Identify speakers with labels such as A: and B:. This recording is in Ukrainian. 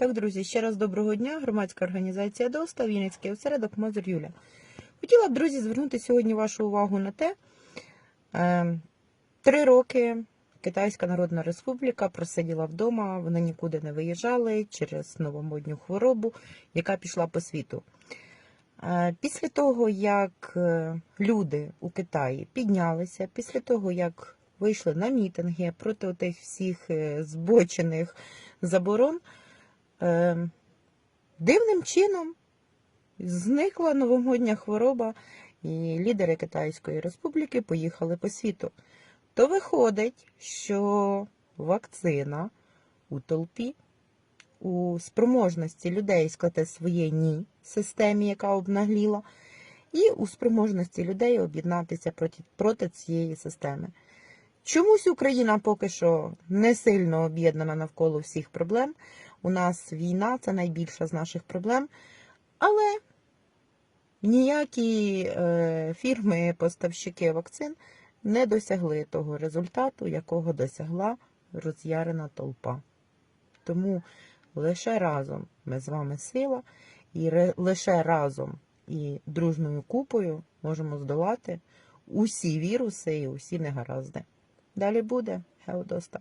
A: Так, друзі, ще раз доброго дня. Громадська організація ДОСТА, Вінницький осередок Мозер Юля. Хотіла б, друзі, звернути сьогодні вашу увагу на те, е, три роки Китайська Народна Республіка просиділа вдома, вони нікуди не виїжджали через новомодню хворобу, яка пішла по світу. Е, Після того, як е, люди у Китаї піднялися, після того, як вийшли на мітинги проти тих всіх е, збочених заборон, е, дивним чином зникла новомодня хвороба, і лідери Китайської Республіки поїхали по світу. То виходить, що вакцина у толпі, у спроможності людей склати своє ні системі, яка обнагліла, і у спроможності людей об'єднатися проти, проти цієї системи. Чомусь Україна поки що не сильно об'єднана навколо всіх проблем. У нас війна це найбільша з наших проблем. Але ніякі е, фірми-поставщики вакцин не досягли того результату, якого досягла роз'ярена толпа. Тому лише разом ми з вами сила, і ре- лише разом і дружною купою можемо здолати усі віруси і усі негаразди. Далі буде Геодоста.